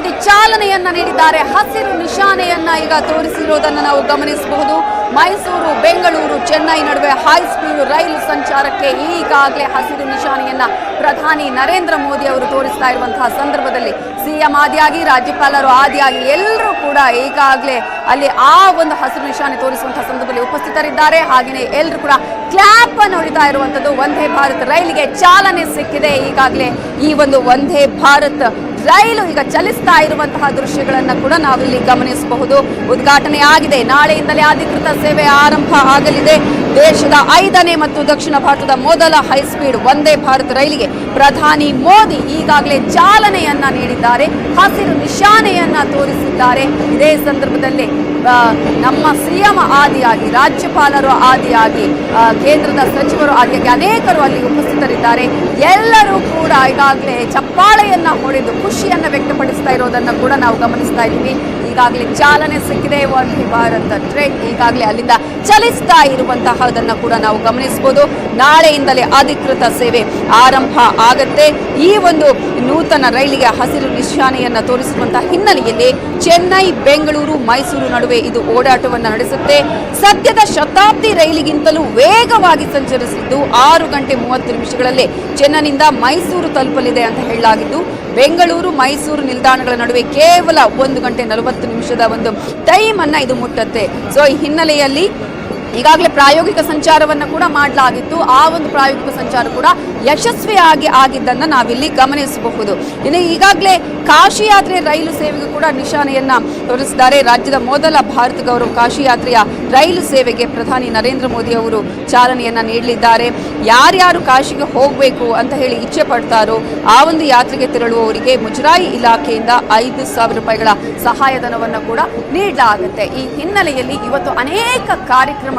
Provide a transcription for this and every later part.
ಚಾಲನೆಯನ್ನ ನೀಡಿದ್ದಾರೆ. ಹಸಿರು ನಿಶಾನೆಯನ್ನ ಈಗ ತೋರಿಸಿರುವುದನ್ನು ನಾವು ಗಮನಿಸಬಹುದು. ಮೈಸೂರು, ಬೆಂಗಳೂರು, ಚೆನ್ನೈ ನಡುವೆ ಹೈ ಸ್ಪೀಡ್ ರೈಲು ಸಂಚಾರಕ್ಕೆ ಈಗಾಗಲೇ ಹಸಿರು ನಿಶಾನೆಯನ್ನ ಪ್ರಧಾನಿ ನರೇಂದ್ರ ಮೋದಿ ಅವರು ತೋರಿಸ್ತಾ ಇರುವಂತಹ ಸಂದರ್ಭದಲ್ಲಿ ಸಿಎಂ ಆದಿಯಾಗಿ, ರಾಜ್ಯಪಾಲರು ಆದಿಯಾಗಿ ಎಲ್ಲರೂ ಕೂಡ ಈಗಾಗಲೇ ಅಲ್ಲಿ ಆ ಒಂದು ಹಸಿರು ನಿಶಾನೆ ತೋರಿಸುವಂತಹ ಸಂದರ್ಭದಲ್ಲಿ ಉಪಸ್ಥಿತರಿದ್ದಾರೆ. ಹಾಗೆಯೇ ಎಲ್ಲರೂ ಕೂಡ ಕ್ಲಾಪ್ ಅನ್ನು ಹೊಡಿತಾ ಇರುವಂತದ್ದು. ವಂದೇ ಭಾರತ್ ರೈಲಿಗೆ ಚಾಲನೆ ಸಿಕ್ಕಿದೆ. ಈಗಾಗಲೇ ಈ ಒಂದು ವಂದೇ ಭಾರತ್ ರೈಲು ಈಗ ಚಲಿಸ್ತಾ ಇರುವಂತಹ ದೃಶ್ಯಗಳನ್ನು ಕೂಡ ನಾವಿಲ್ಲಿ ಗಮನಿಸಬಹುದು. ಉದ್ಘಾಟನೆ ಆಗಿದೆ ನಾಳೆಯಿಂದಲೇ ಅಧಿಕೃತ ಸೇವೆ ಆರಂಭ ಆಗಲಿದೆ. ದೇಶದ ಐದನೇ ಮತ್ತು ದಕ್ಷಿಣ ಭಾರತದ ಮೊದಲ ಹೈಸ್ಪೀಡ್ ವಂದೇ ಭಾರತ್ ರೈಲಿಗೆ ಪ್ರಧಾನಿ ಮೋದಿ ಈಗಾಗಲೇ ಚಾಲನೆಯನ್ನ ನೀಡಿದ್ದಾರೆ, ಹಸಿರು ನಿಶಾನೆಯನ್ನ ತೋರಿಸಿದ್ದಾರೆ. ಇದೇ ಸಂದರ್ಭದಲ್ಲಿ ನಮ್ಮ ಸಿಎಂ ಆದಿಯಾಗಿ, ರಾಜ್ಯಪಾಲರು ಆದಿಯಾಗಿ ಕೇಂದ್ರದ ಸಚಿವರು ಆದಿಯಾಗಿ ಅನೇಕರು ಅಲ್ಲಿ ಉಪಸ್ಥಿತರಿದ್ದಾರೆ. ಎಲ್ಲರೂ ಕೂಡ ಈಗಾಗಲೇ ಚಪ್ಪಾಳೆಯನ್ನ ಹೊಡೆದು ಖುಷಿಯನ್ನು ವ್ಯಕ್ತಪಡಿಸ್ತಾ ಇರೋದನ್ನು ಕೂಡ ನಾವು ಗಮನಿಸ್ತಾ ಇದ್ದೀವಿ. ಈಗಾಗಲೇ ಚಾಲನೆ ಸಿಕ್ಕಿದೆ ವಂದೇ ಭಾರತ್ ಟ್ರೈನ್ ಈಗಾಗಲೇ ಅಲ್ಲಿಂದ ಚಲಿಸ್ತಾ ಇರುವಂತಹದನ್ನ ಕೂಡ ನಾವು ಗಮನಿಸಬಹುದು. ನಾಳೆಯಿಂದಲೇ ಅಧಿಕೃತ ಸೇವೆ ಆರಂಭ ಆಗತ್ತೆ. ಈ ಒಂದು ನೂತನ ರೈಲಿಗೆ ಹಸಿರು ನಿಶಾನೆಯನ್ನ ತೋರಿಸುವಂತಹ ಹಿನ್ನೆಲೆಯಲ್ಲಿ ಚೆನ್ನೈ, ಬೆಂಗಳೂರು, ಮೈಸೂರು ನಡುವೆ ಇದು ಓಡಾಟವನ್ನು ನಡೆಸುತ್ತೆ. ಸದ್ಯದ ಶತಾಬ್ದಿ ರೈಲಿಗಿಂತಲೂ ವೇಗವಾಗಿ ಸಂಚರಿಸಿದ್ದು ಆರು ಗಂಟೆ ಮೂವತ್ತು ನಿಮಿಷಗಳಲ್ಲೇ ಚೆನ್ನೈನಿಂದ ಮೈಸೂರು ತಲುಪಲಿದೆ ಅಂತ ಹೇಳಲಾಗಿದ್ದು, ಬೆಂಗಳೂರು, ಮೈಸೂರು ನಿಲ್ದಾಣಗಳ ನಡುವೆ ಕೇವಲ ಒಂದು ಗಂಟೆ ನಲವತ್ತು ನಿಮಿಷದ ಒಂದು ಟೈಮ್ ಅನ್ನ ಇದು ಮುಟ್ಟುತ್ತೆ. ಸೊ ಈ ಹಿನ್ನೆಲೆಯಲ್ಲಿ ಈಗಾಗಲೇ ಪ್ರಾಯೋಗಿಕ ಸಂಚಾರವನ್ನು ಕೂಡ ಮಾಡಲಾಗಿತ್ತು. ಆ ಒಂದು ಪ್ರಾಯೋಗಿಕ ಸಂಚಾರ ಕೂಡ ಯಶಸ್ವಿಯಾಗಿ ಆಗಿದ್ದನ್ನು ನಾವಿಲ್ಲಿ ಗಮನಿಸಬಹುದು. ಇನ್ನು ಈಗಾಗಲೇ ಕಾಶಿ ಯಾತ್ರೆ ರೈಲು ಸೇವೆಗೂ ಕೂಡ ನಿಶಾನೆಯನ್ನ ತೋರಿಸಿದ್ದಾರೆ. ರಾಜ್ಯದ ಮೊದಲ ಭಾರತ ಗೌರವ ಕಾಶಿ ಯಾತ್ರೆಯ ರೈಲು ಸೇವೆಗೆ ಪ್ರಧಾನಿ ನರೇಂದ್ರ ಮೋದಿ ಅವರು ಚಾಲನೆಯನ್ನ ನೀಡಲಿದ್ದಾರೆ. ಯಾರ್ಯಾರು ಕಾಶಿಗೆ ಹೋಗಬೇಕು ಅಂತ ಹೇಳಿ ಇಚ್ಛೆ ಪಡ್ತಾರೋ ಆ ಒಂದು ಯಾತ್ರೆಗೆ ತೆರಳುವವರಿಗೆ ಮುಜರಾಯಿ ಇಲಾಖೆಯಿಂದ ಐದು ಸಾವಿರ ರೂಪಾಯಿಗಳ ಸಹಾಯಧನವನ್ನು ಕೂಡ ನೀಡಲಾಗುತ್ತೆ. ಈ ಹಿನ್ನೆಲೆಯಲ್ಲಿ ಇವತ್ತು ಅನೇಕ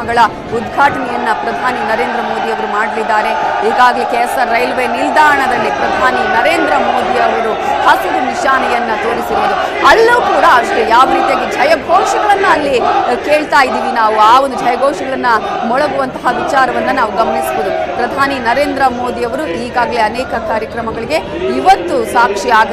ಕಾರ್ಯಕ್ರಮಗಳ ಉದ್ಘಾಟನೆಯನ್ನ ಪ್ರಧಾನಿ ನರೇಂದ್ರ ಮೋದಿ ಅವರು ಮಾಡಲಿದ್ದಾರೆ. ಈಗಾಗಲೇ ಕೆಎಸ್ಆರ್ ಆರ್ ರೈಲ್ವೆ ನಿಲ್ದಾಣದಲ್ಲಿ ಪ್ರಧಾನಿ ನರೇಂದ್ರ ಮೋದಿ ಅವರು ಹಸಿರು ನಿಶಾನೆಯನ್ನ ತೋರಿಸಿರುವುದು. ಅಲ್ಲೂ ಕೂಡ ಅಷ್ಟೇ, ಯಾವ ರೀತಿಯಾಗಿ ಜಯಘೋಷಗಳನ್ನ ಅಲ್ಲಿ ಕೇಳ್ತಾ ಇದ್ದೀವಿ ನಾವು, ಆ ಒಂದು ಜಯಘೋಷಗಳನ್ನ ಮೊಳಗುವಂತಹ ವಿಚಾರವನ್ನ ನಾವು ಗಮನಿಸಬಹುದು. ಪ್ರಧಾನಿ ನರೇಂದ್ರ ಮೋದಿ ಅವರು ಈಗಾಗಲೇ ಅನೇಕ ಕಾರ್ಯಕ್ರಮಗಳಿಗೆ ಇವತ್ತು ಸಾಕ್ಷಿ